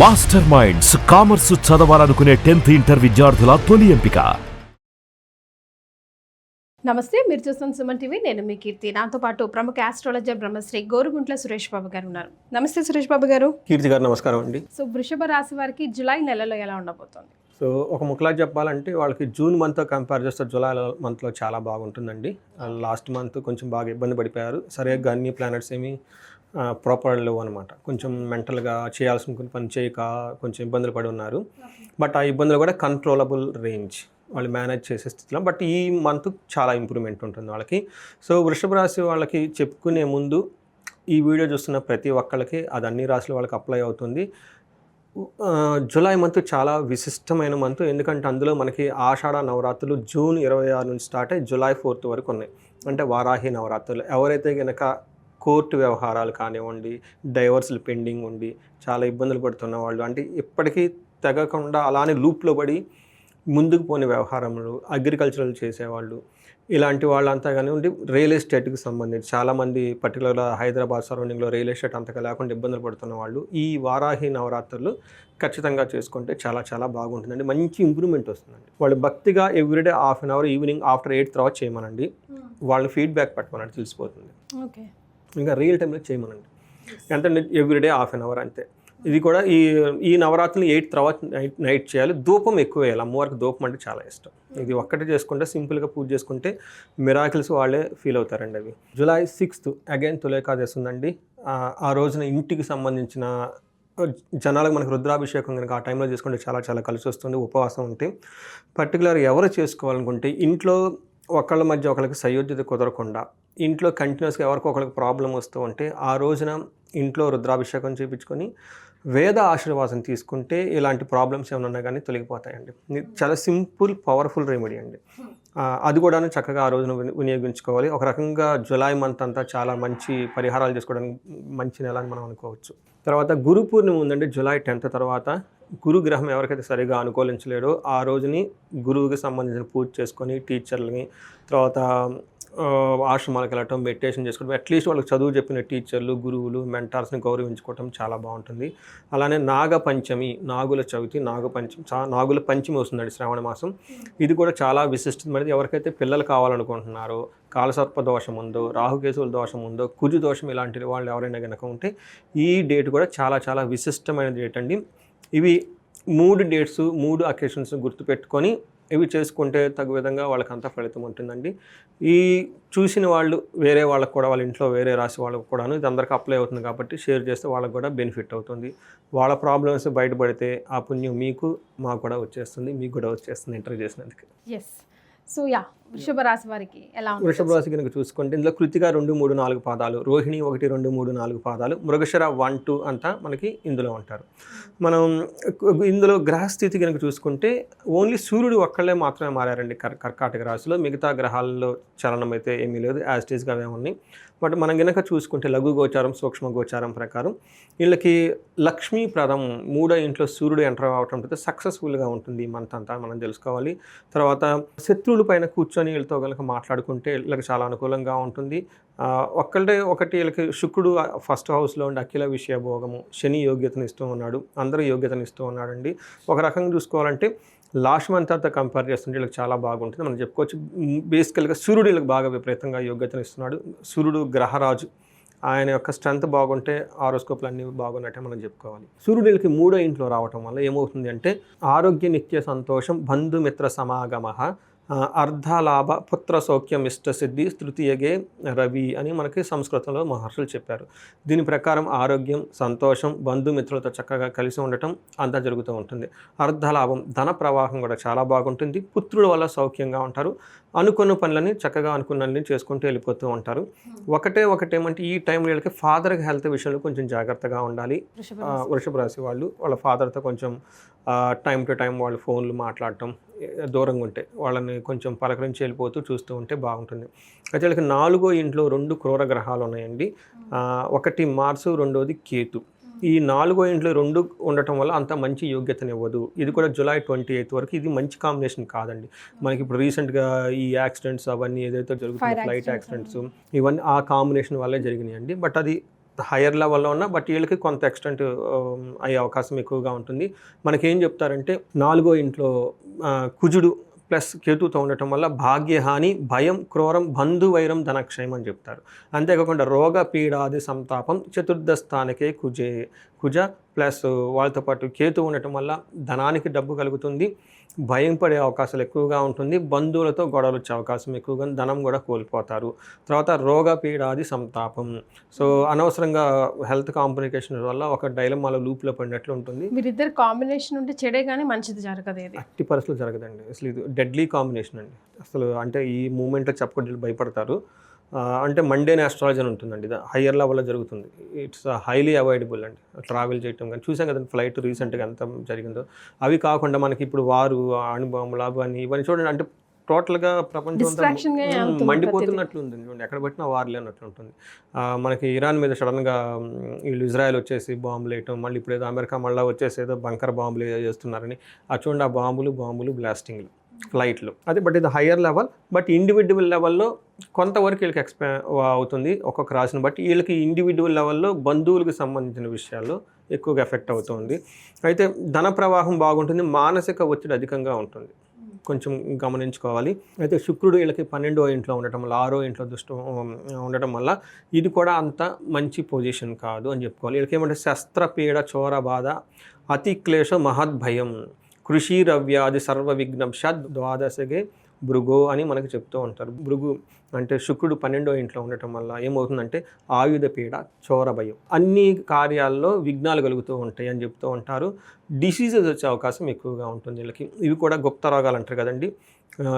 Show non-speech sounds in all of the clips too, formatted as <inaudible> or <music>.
Master minds commerce చదవాలనుకునే tenth inter విద్యార్థుల తొలి ఎంపిక. నమస్తే మీరు చూస్తున్న సుమన్ టీవీ. నేను మీ కీర్తి. నాతో పాటు ప్రముఖ ఆస్ట్రాలజర్ బ్రహ్మశ్రీ గోరుగుంట్ల సురేష్ బాబు గారు ఉన్నారు. నమస్తే సురేష్ బాబు గారు. కీర్తి గారు నమస్కారం అండి. సో వృషభ రాశి వారికి జూలై నెలలో ఎలా ఉండబోతోంది? సో ఒక ముక్కలా చెప్పాలంటే వాళ్ళకి జూన్ మంత్తో కంపేర్ చేస్తే జూలై మంత్లో చాలా బాగుంటుందండి. లాస్ట్ మంత్ కొంచెం బాగా ఇబ్బంది పడిపోయారు. సరిగ్గా అన్ని ప్లానెట్స్ ఏమి ప్రాపర్ లేవు అనమాట కొంచెం మెంటల్గా చేయాల్సిన కొన్ని పని చేయక కొంచెం ఇబ్బందులు పడి ఉన్నారు. బట్ ఆ ఇబ్బందులు కూడా కంట్రోలబుల్ రేంజ్ వాళ్ళు మేనేజ్ చేసే స్థితిలో. బట్ ఈ మంత్ చాలా ఇంప్రూవ్మెంట్ ఉంటుంది వాళ్ళకి. సో వృషభ రాశి వాళ్ళకి చెప్పుకునే ముందు ఈ వీడియో చూస్తున్న ప్రతి ఒక్కళ్ళకి అది అన్ని రాశుల వాళ్ళకి అప్లై అవుతుంది. జూలై మంత్ చాలా విశిష్టమైన మంత్ ఎందుకంటే అందులో మనకి ఆషాఢ నవరాత్రులు జూన్ ఇరవై ఆరు నుంచి స్టార్ట్ అయ్యి జూలై ఫోర్త్ వరకు ఉన్నాయి. అంటే వారాహి నవరాత్రులు. ఎవరైతే కనుక కోర్టు వ్యవహారాలు కానివ్వండి డైవర్స్లు పెండింగ్ ఉండి చాలా ఇబ్బందులు పడుతున్న వాళ్ళు. అంటే ఇప్పటికీ తెగకుండా అలానే లూప్లో పడి ముందుకు పోని వ్యవహారములు అగ్రికల్చరల్ చేసేవాళ్ళు. ఇలాంటి వాళ్ళంతా కానివ్వండి రియల్ ఎస్టేట్కి సంబంధించి చాలామంది పర్టికులర్గా హైదరాబాద్ సరౌండింగ్లో రియల్ ఎస్టేట్ అంతగా లేకుండా ఇబ్బందులు పడుతున్న వాళ్ళు ఈ వారాహి నవరాత్రులు ఖచ్చితంగా చేసుకుంటే చాలా చాలా బాగుంటుందండి. మంచి ఇంప్రూవ్మెంట్ వస్తుందండి. వాళ్ళు భక్తిగా everyday half an hour evening after eight తర్వాత చేయమనండి. వాళ్ళని ఫీడ్బ్యాక్ పెట్టమనండి తెలిసిపోతుంది. ఓకే. ఇంకా రియల్ టైంలో చేయమనండి. ఎంత ఎవ్రీడే హాఫ్ అన్ అవర్ అంతే. ఇది కూడా ఈ ఈ నవరాత్రులు ఎయిట్ తర్వాత నైట్ నైట్ చేయాలి. ధూపం ఎక్కువ వేయాలి. అమ్మవారికి ధూపం అంటే చాలా ఇష్టం. ఇది ఒక్కటే చేసుకుంటే సింపుల్గా పూజ చేసుకుంటే మిరాకిల్స్ వాళ్ళే ఫీల్ అవుతారండి అవి. జూలై సిక్స్త్ అగైన్ తులేకాదశి ఉందండి. ఆ, ఆ రోజున ఇంటికి సంబంధించిన జనాలకు మనకు రుద్రాభిషేకం కనుక ఆ టైంలో చేసుకుంటే చాలా చాలా కలిసి వస్తుంది. ఉపవాసం ఉంటే. పర్టికులర్ ఎవరు చేసుకోవాలనుకుంటే ఇంట్లో ఒకళ్ళ మధ్య ఒకరికి సయోధ్యత కుదరకుండా ఇంట్లో కంటిన్యూస్గా ఎవరికో ఒకరికి ప్రాబ్లం వస్తూ ఉంటే ఆ రోజున ఇంట్లో రుద్రాభిషేకం చేయించుకొని వేద ఆశీర్వాదం తీసుకుంటే ఇలాంటి ప్రాబ్లమ్స్ ఏమైనా ఉన్నా కానీ తొలగిపోతాయండి. చాలా సింపుల్ పవర్ఫుల్ రెమెడీ అండి. అది కూడా చక్కగా ఆ రోజున వినియోగించుకోవాలి. ఒక రకంగా జులై మంత్ అంతా చాలా మంచి పరిహారాలు చేసుకోవడానికి మంచి నెల అని మనం అనుకోవచ్చు. తర్వాత గురు పూర్ణిమ ఉందండి జులై టెన్త్ తర్వాత గురుగ్రహం ఎవరికైతే సరిగా అనుకూలించలేడో ఆ రోజుని గురువుకి సంబంధించిన పూజ చేసుకొని టీచర్లని తర్వాత ఆశ్రమాలకు వెళ్ళటం మెడిటేషన్ చేసుకోవడం అట్లీస్ట్ వాళ్ళకి చదువు చెప్పిన టీచర్లు గురువులు మెంటార్స్ని గౌరవించుకోవటం చాలా బాగుంటుంది. అలానే నాగ పంచమి నాగుల చవితి నాగ పంచమి చా నాగుల పంచమి వస్తుందండి శ్రావణ మాసం. ఇది కూడా చాలా విశిష్టమైనది ఎవరికైతే పిల్లలు కావాలనుకుంటున్నారో కాలసర్ప దోషం ఉందో రాహుకేతువుల దోషం ఉందో కుజు దోషం ఇలాంటి వాళ్ళు ఎవరైనా కనుక ఉంటే ఈ డేట్ కూడా చాలా చాలా విశిష్టమైన డేట్ అండి. ఇవి మూడు డేట్స్ మూడు అకేషన్స్ గుర్తుపెట్టుకొని ఇవి చేసుకుంటే తగు విధంగా వాళ్ళకి అంత ఫలితం ఉంటుందండి. ఈ చూసిన వాళ్ళు వేరే వాళ్ళకు కూడా వాళ్ళ ఇంట్లో వేరే రాసి వాళ్ళకు కూడాను ఇది అందరికీ అప్లై అవుతుంది కాబట్టి షేర్ చేస్తే వాళ్ళకి కూడా బెనిఫిట్ అవుతుంది. వాళ్ళ ప్రాబ్లమ్స్ బయటపడితే ఆ పుణ్యం మీకు మాకు కూడా వచ్చేస్తుంది మీకు కూడా వచ్చేస్తుంది ఇంటర్ చేసినందుకు. ఎస్ సో యా వృషభ రాశి వారికి ఎలా వృషభ రాశి కనుక చూసుకుంటే ఇందులో కృతిక రెండు మూడు నాలుగు పాదాలు రోహిణి ఒకటి రెండు మూడు నాలుగు పాదాలు మృగశర వన్ టూ అంతా మనకి ఇందులో ఉంటారు. మనం ఇందులో గ్రహస్థితి కనుక చూసుకుంటే ఓన్లీ సూర్యుడు ఒక్కళ్ళే మాత్రమే మారారండి కర్ కర్కాటక రాశిలో. మిగతా గ్రహాల్లో చలనం అయితే ఏమీ లేదు యాజ్ అవే ఉన్నాయి. బట్ మనం గనక చూసుకుంటే లఘు గోచారం సూక్ష్మ గోచారం ప్రకారం వీళ్ళకి లక్ష్మీప్రదం మూడో ఇంట్లో సూర్యుడు ఎంటర్ అవటంతో సక్సెస్ఫుల్గా ఉంటుంది ఈ మంత్ అంతా మనం తెలుసుకోవాలి. తర్వాత శత్రువుల పైన కూర్చొని వీళ్ళతో కనుక మాట్లాడుకుంటే వీళ్ళకి చాలా అనుకూలంగా ఉంటుంది. ఒక్కళ్ళే ఒకటి వీళ్ళకి శుక్రుడు ఫస్ట్ హౌస్లో ఉండి అఖిల విషయ భోగము శని యోగ్యతను ఇస్తూ ఉన్నాడు అందరూ యోగ్యతను ఇస్తూ ఉన్నాడండి ఒక రకంగా చూసుకోవాలంటే లాస్ట్ మంత్ అంతా కంపేర్ చేస్తుంటే వీళ్ళకి చాలా బాగుంటుంది. మనం చెప్పుకోవచ్చు బేసికల్గా సూర్యుడు వీళ్ళకి బాగా విపరీతంగా యోగ్యతను ఇస్తున్నాడు సూర్యుడు గ్రహరాజు ఆయన యొక్క స్ట్రెంత్ బాగుంటే ఆరోస్కోప్లు అన్నీ బాగున్నట్టే మనం చెప్పుకోవాలి. సూర్యుడు మూడో ఇంట్లో రావటం వల్ల ఏమవుతుంది అంటే ఆరోగ్య నిత్య సంతోషం బంధుమిత్ర సమాగమ అర్ధలాభ పుత్ర సౌఖ్యం ఇష్ట సిద్ధి తృతీయగే రవి అని మనకి సంస్కృతంలో మహర్షులు చెప్పారు. దీని ప్రకారం ఆరోగ్యం సంతోషం బంధుమిత్రులతో చక్కగా కలిసి ఉండటం అంతా జరుగుతూ ఉంటుంది. అర్ధలాభం ధన ప్రవాహం కూడా చాలా బాగుంటుంది. పుత్రుల వల్ల సౌఖ్యంగా ఉంటారు. అనుకున్న పనులని చక్కగా అనుకున్నన్ని చేసుకుంటూ వెళ్ళిపోతూ ఉంటారు. ఒకటే ఒకటేమంటే ఈ టైంలో వీళ్ళకి ఫాదర్ హెల్త్ విషయంలో కొంచెం జాగ్రత్తగా ఉండాలి. వృషభ రాశి. వాళ్ళు వాళ్ళ ఫాదర్తో కొంచెం టైం టు టైం వాళ్ళు ఫోన్లు మాట్లాడటం దూరంగా ఉంటే వాళ్ళని కొంచెం పలకరించి వెళ్ళిపోతూ చూస్తూ ఉంటే బాగుంటుంది. అయితే వీళ్ళకి నాలుగో ఇంట్లో రెండు క్రూర గ్రహాలు ఉన్నాయండి. ఒకటి మార్సు రెండోది కేతు. ఈ నాలుగో ఇంట్లో రెండు ఉండటం వల్ల అంత మంచి యోగ్యతనివ్వదు. ఇది కూడా జూలై ట్వంటీ ఎయిత్ వరకు ఇది మంచి కాంబినేషన్ కాదండి. మనకి ఇప్పుడు రీసెంట్గా ఈ యాక్సిడెంట్స్ అవన్నీ ఏదైతే జరుగుతుందో ఫ్లైట్ యాక్సిడెంట్స్ ఇవన్నీ ఆ కాంబినేషన్ వల్లే జరిగినాయండి. బట్ అది హయ్యర్ లెవెల్లో ఉన్న బట్ వీళ్ళకి కొంత ఎక్స్టెంట్ um, అయ్యే అవకాశం ఎక్కువగా ఉంటుంది. మనకేం చెప్తారంటే నాలుగో ఇంట్లో కుజుడు ప్లస్ కేతుతో ఉండటం వల్ల భాగ్యహాని భయం క్రూరం బంధువైరం ధనక్షయం అని చెప్తారు. అంతేకాకుండా రోగ పీడాది సంతాపం చతుర్థ స్థానికే కుజే కుజ ప్లస్ వాళ్ళతో పాటు కేతు ఉండటం వల్ల ధనానికి డబ్బు కలుగుతుంది. భయం పడే అవకాశాలు ఎక్కువగా ఉంటుంది. బంధువులతో గొడవలు వచ్చే అవకాశం ఎక్కువగా. ధనం కూడా కోల్పోతారు. తర్వాత రోగ పీడాది సంతాపం. సో అనవసరంగా హెల్త్ కాంప్లికేషన్ వల్ల ఒక డైలమాలో లూప్లో పడినట్లు ఉంటుంది. మీరిద్దరు కాంబినేషన్ ఉంటే చెడే కానీ మంచిది జరగదు అట్టి పరిస్థితులు జరగదండి. అసలు ఇది డెడ్లీ కాంబినేషన్ అండి. అసలు అంటే ఈ మూమెంట్లో చెప్పకుండా భయపడతారు. అంటే మండేన్ ఆస్ట్రాలజీ అని ఉంటుందండి. ఇది హయ్యర్ లెవెల్లో జరుగుతుంది. ఇట్స్ హైలీ అవాయిడబుల్ అండి. ట్రావెల్ చేయటం కానీ చూసాం కదండి ఫ్లైట్ రీసెంట్గా ఎంత జరిగిందో. అవి కాకుండా మనకి ఇప్పుడు వారు అణుబాంబులు అవన్నీ ఇవన్నీ చూడండి. అంటే టోటల్గా ప్రపంచం మండిపోతున్నట్లు ఉంది. చూడండి ఎక్కడ పెట్టినా వార్లే అన్నట్లు ఉంటుంది. మనకి ఇరాన్ మీద సడన్గా వీళ్ళు ఇజ్రాయెల్ వచ్చేసి బాంబులు వేయటం మళ్ళీ ఇప్పుడు ఏదో అమెరికా మళ్ళీ వచ్చేసి ఏదో బంకర్ బాంబులు ఏదో చేస్తున్నారని. ఆ చూడండి ఆ బాంబులు బాంబులు బ్లాస్టింగ్లు ఫ్లైట్లు అదే బట్ ఇది హయ్యర్ లెవెల్ బట్ ఇండివిజువల్ లెవెల్లో కొంతవరకు వీళ్ళకి ఎక్స్పా అవుతుంది ఒక్కొక్క రాశిని బట్టి. వీళ్ళకి ఇండివిజువల్ లెవెల్లో బంధువులకు సంబంధించిన విషయాల్లో ఎక్కువగా ఎఫెక్ట్ అవుతుంది. అయితే ధన ప్రవాహం బాగుంటుంది మానసిక ఒత్తిడి అధికంగా ఉంటుంది. కొంచెం గమనించుకోవాలి. అయితే శుక్రుడు వీళ్ళకి పన్నెండో ఇంట్లో ఉండటం వల్ల ఆరో ఇంట్లో దుష్టం ఉండటం వల్ల ఇది కూడా అంత మంచి పొజిషన్ కాదు అని చెప్పుకోవాలి. వీళ్ళకి ఏమంటే శస్త్రపీడ చోర బాధ అతి క్లేశ మహద్భయం. కృషి రవ్యాది సర్వ విఘ్నంషాద్ ద్వాదశగే భృగో అని మనకు చెప్తూ ఉంటారు. భృగు అంటే శుక్రుడు పన్నెండో ఇంట్లో ఉండటం వల్ల ఏమవుతుందంటే ఆయుధ పీడ చోరభయం అన్ని కార్యాల్లో విఘ్నాలు కలుగుతూ ఉంటాయి అని చెప్తూ ఉంటారు. డిసీజెస్ వచ్చే అవకాశం ఎక్కువగా ఉంటుంది వీళ్ళకి. ఇవి కూడా గుప్త రోగాలు అంటారు కదండి.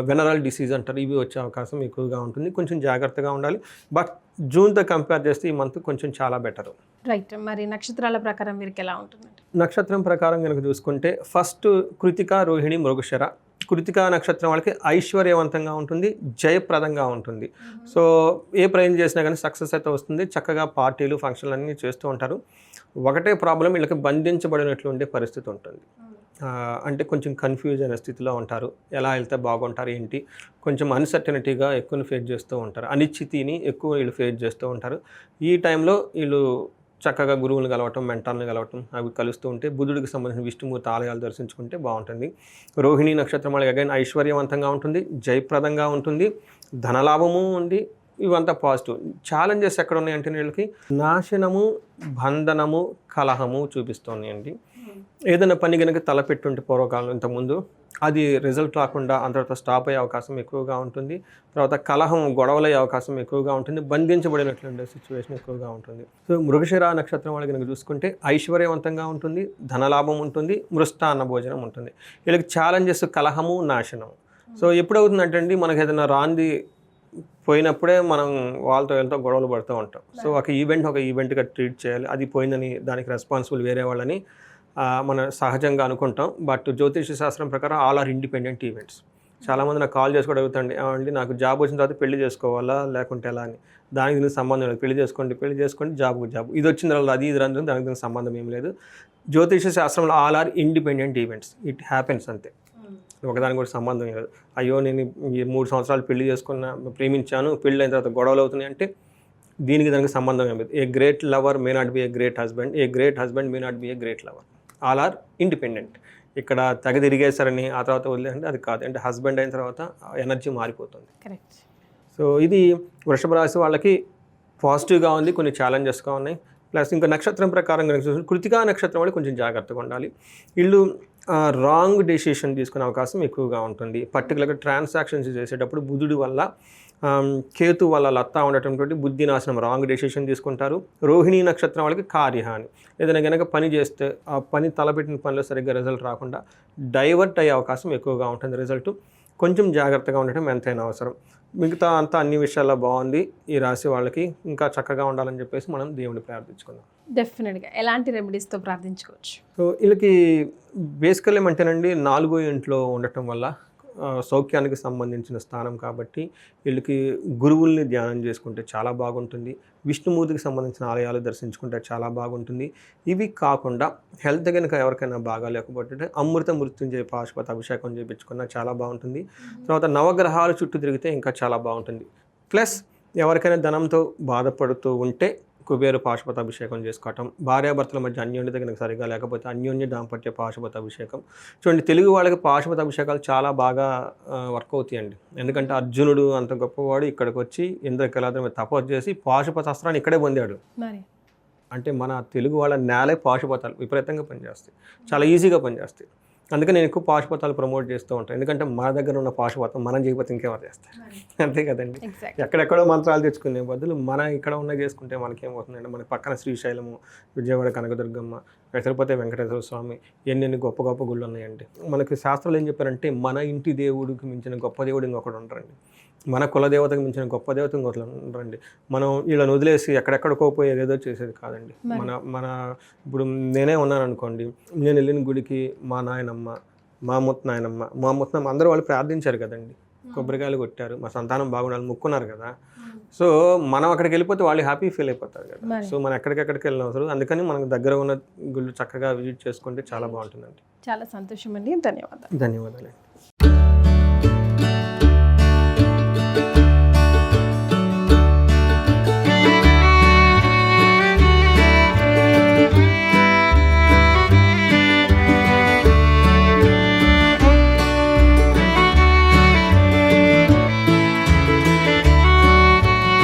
వెనరల్ డిసీజ్ అంటారు. ఇవి వచ్చే అవకాశం ఎక్కువగా ఉంటుంది. కొంచెం జాగ్రత్తగా ఉండాలి. బట్ జూన్తో కంపేర్ చేస్తే ఈ మంత్ కొంచెం చాలా బెటర్. రైట్. మరి నక్షత్రాల ప్రకారం వీరికి ఎలా ఉంటుంది? నక్షత్రం ప్రకారం కనుక చూసుకుంటే ఫస్ట్ కృతిక రోహిణి మృగశర. కృతిక నక్షత్రం వాళ్ళకి ఐశ్వర్యవంతంగా ఉంటుంది జయప్రదంగా ఉంటుంది. సో ఏ ప్రయత్నం చేసినా కానీ సక్సెస్ అయితే వస్తుంది. చక్కగా పార్టీలు ఫంక్షన్లు అన్నీ చేస్తూ ఉంటారు. ఒకటే ప్రాబ్లం వీళ్ళకి బంధించబడినట్లు ఉండే పరిస్థితి ఉంటుంది. అంటే కొంచెం కన్ఫ్యూజ్ అనే స్థితిలో ఉంటారు. ఎలా వెళ్తే బాగుంటారు ఏంటి? కొంచెం అన్సర్టనిటీగా ఎక్కువ ఫేస్ చేస్తూ ఉంటారు. అనిశ్చితిని ఎక్కువ వీళ్ళు ఫేస్ చేస్తూ ఉంటారు. ఈ టైంలో వీళ్ళు చక్కగా గురువులను కలవటం మెంటాలను కలవటం అవి కలుస్తూ ఉంటే బుధుడికి సంబంధించిన విష్ణుమూర్తి ఆలయాలు దర్శించుకుంటే బాగుంటుంది. రోహిణి నక్షత్రం వాళ్ళకి అగైన్ ఐశ్వర్యవంతంగా ఉంటుంది జయప్రదంగా ఉంటుంది ధనలాభము ఉంది ఇవంతా పాజిటివ్ ఛాలెంజెస్ ఎక్కడ ఉన్నాయంటే వీళ్ళకి నాశనము బంధనము కలహము చూపిస్తున్నాయండి ఏదైనా పని కనుక తలపెట్టుంటే పూర్వకాలం ఇంతకుముందు అది రిజల్ట్ రాకుండా అంత తర్వాత స్టాప్ అయ్యే అవకాశం ఎక్కువగా ఉంటుంది. తర్వాత కలహం గొడవలయ్యే అవకాశం ఎక్కువగా ఉంటుంది. బంధించబడినట్లుండే సిచ్యువేషన్ ఎక్కువగా ఉంటుంది. సో మృగశిర నక్షత్రం వాళ్ళకి కనుక చూసుకుంటే ఐశ్వర్యవంతంగా ఉంటుంది ధనలాభం ఉంటుంది మృష్టాన్న భోజనం ఉంటుంది. వీళ్ళకి ఛాలెంజెస్ కలహము నాశనం. సో ఎప్పుడవుతుందంటే అండి మనకి ఏదైనా రాంది పోయినప్పుడే మనం వాళ్ళతో వీళ్ళతో గొడవలు పడుతూ ఉంటాం. సో ఒక ఈవెంట్ ఒక ఈవెంట్గా ట్రీట్ చేయాలి. అది పోయిందని దానికి రెస్పాన్సిబుల్ వేరే వాళ్ళని మన సహజంగా అనుకుంటాం. బట్ జ్యోతిష శాస్త్రం ప్రకారం ఆల్ ఆర్ ఇండిపెండెంట్ ఈవెంట్స్. చాలామంది నాకు కాల్ చేసి కూడా అడుగుతండి అండి నాకు జాబ్ వచ్చిన తర్వాత పెళ్ళి చేసుకోవాలా? లేకుంటే ఎలా? అని. దానికి దీనికి సంబంధం లేదు. పెళ్ళి చేసుకోండి పెళ్ళి చేసుకోండి జాబ్ జాబ్. ఇది వచ్చిన తర్వాత అది ఇది రాదు దానికి దీనికి సంబంధం ఏం లేదు. జ్యోతిష శాస్త్రంలో all are independent events. It happens అంతే. ఒకదానికి కూడా సంబంధం లేదు. అయ్యో నేను ఈ మూడు సంవత్సరాలు పెళ్ళి చేసుకున్న ప్రేమించాను పెళ్ళి అయిన తర్వాత గొడవలు అవుతున్నాయి అంటే దీనికి దానికి సంబంధం ఏం లేదు. A great lover may not be a great husband a great husband may not be a great lover. All are independent. ఇక్కడ తెగ తిరిగేశారని ఆ తర్వాత వదిలేదంటే అది కాదు. అంటే హస్బెండ్ అయిన తర్వాత ఎనర్జీ మారిపోతుంది. కరెక్ట్. సో ఇది వృషభ రాశి వాళ్ళకి పాజిటివ్గా ఉంది కొన్ని ఛాలెంజెస్గా ఉన్నాయి. ప్లస్ ఇంకా నక్షత్రం ప్రకారం కనుక చూసుకుంటే కృతికా నక్షత్రం వాళ్ళు కొంచెం జాగ్రత్తగా ఉండాలి. వీళ్ళు రాంగ్ డెసిషన్ తీసుకునే అవకాశం ఎక్కువగా ఉంటుంది. పర్టికులర్గా ట్రాన్సాక్షన్స్ చేసేటప్పుడు బుధుడి వల్ల కేతు వల్ల లత్తా ఉండటంతో బుద్ధి నాశనం రాంగ్ డెసిషన్ తీసుకుంటారు. రోహిణీ నక్షత్రం వాళ్ళకి కార్యహాని. ఏదైనా కనుక పని చేస్తే ఆ పని తలపెట్టిన పనిలో సరిగ్గా రిజల్ట్ రాకుండా డైవర్ట్ అయ్యే అవకాశం ఎక్కువగా ఉంటుంది రిజల్ట్ కొంచెం జాగ్రత్తగా ఉండటం ఎంతైనా అవసరం. మిగతా అంతా అన్ని విషయాల్లో బాగుంది. ఈ రాశి వాళ్ళకి ఇంకా చక్కగా ఉండాలని చెప్పేసి మనం దేవుని ప్రార్థించుకుందాం. డెఫినెట్గా ఎలాంటి రెమెడీస్తో ప్రార్థించుకోవచ్చు? సో వీళ్ళకి బేసికల్ ఏమంటేనండి నాలుగో ఇంట్లో ఉండటం వల్ల సౌఖ్యానికి సంబంధించిన స్థానం కాబట్టి వీళ్ళకి గురువుల్ని ధ్యానం చేసుకుంటే చాలా బాగుంటుంది. విష్ణుమూర్తికి సంబంధించిన ఆలయాలు దర్శించుకుంటే చాలా బాగుంటుంది. ఇవి కాకుండా హెల్త్ కనుక ఎవరికైనా బాగా లేకపోతే అమృత మృత్యుంజయ పాశుపత అభిషేకం చేయించుకున్నా చాలా బాగుంటుంది. తర్వాత నవగ్రహాల చుట్టూ తిరిగితే ఇంకా చాలా బాగుంటుంది. ప్లస్ ఎవరికైనా ధనంతో బాధపడుతూ ఉంటే కుబేరు పాశుపత అభిషేకం చేసుకోవటం భార్యాభర్తల మధ్య అన్యోన్యత కనుక సరిగా లేకపోతే అన్యోన్య దాంపత్య పాశుపత అభిషేకం చూడండి తెలుగు వాళ్ళకి పాశుపత అభిషేకాలు చాలా బాగా వర్క్ అవుతాయండి. ఎందుకంటే అర్జునుడు అంత గొప్పవాడు ఇక్కడికి వచ్చి ఇంద్రకలాద్రి మీద తపస్సు చేసి పాశుపత అస్త్రాన్ని ఇక్కడే పొందాడు. అంటే మన తెలుగు వాళ్ళ నేలే పాశుపతాలు విపరీతంగా పనిచేస్తాయి. చాలా ఈజీగా పనిచేస్తాయి. అందుకే నేను ఎక్కువ పాశుపతాలు ప్రమోట్ చేస్తూ ఉంటాను ఎందుకంటే మన దగ్గర ఉన్న పాశుపతం మనం చేయకపోతే ఇంకెవరు చేస్తారు? <laughs> అంతే కదండి. ఎక్కడెక్కడో మంత్రాలు తెచ్చుకునే బదులు మన ఇక్కడ ఉన్న చేసుకుంటే మనకేమవుతుందండి మన పక్కన శ్రీశైలము విజయవాడ కనకదుర్గమ్మ తిరుపతి వెంకటేశ్వర స్వామి ఎన్నెన్ని గొప్ప గొప్ప గుళ్ళు ఉన్నాయండి. మనకి శాస్త్రాలు ఏం చెప్పారంటే మన ఇంటి దేవుడికి మించిన గొప్ప దేవుడు ఇంకొకడు ఉంటారండి మన కులదేవతకు మించిన గొప్ప దేవత ఇంకొకరు ఉంటారండి మనం వీళ్ళని వదిలేసి ఎక్కడెక్కడికో పోయి ఏదేదో చేసేది కాదండి. మన మన ఇప్పుడు నేనే ఉన్నాను అనుకోండి నేను వెళ్ళిన గుడికి మా నాయనమ్మ మా ముత్త నాయనమ్మ మా ముత్తనమ్మ అందరూ వాళ్ళు ప్రార్థించారు కదండి. కొబ్బరికాయలు కొట్టారు మా సంతానం బాగుండాలి ముక్కున్నారు కదా. సో మనం అక్కడికి వెళ్ళిపోతే వాళ్ళు హ్యాపీ ఫీల్ అయిపోతారు కదా. సో మనం ఎక్కడికెక్కడికి వెళ్ళిన అవసరం అందుకని మనకు దగ్గర ఉన్న గుళ్ళు చక్కగా విజిట్ చేసుకుంటే చాలా బాగుంటుందండి. చాలా సంతోషం అండి ధన్యవాదాలు. ధన్యవాదాలు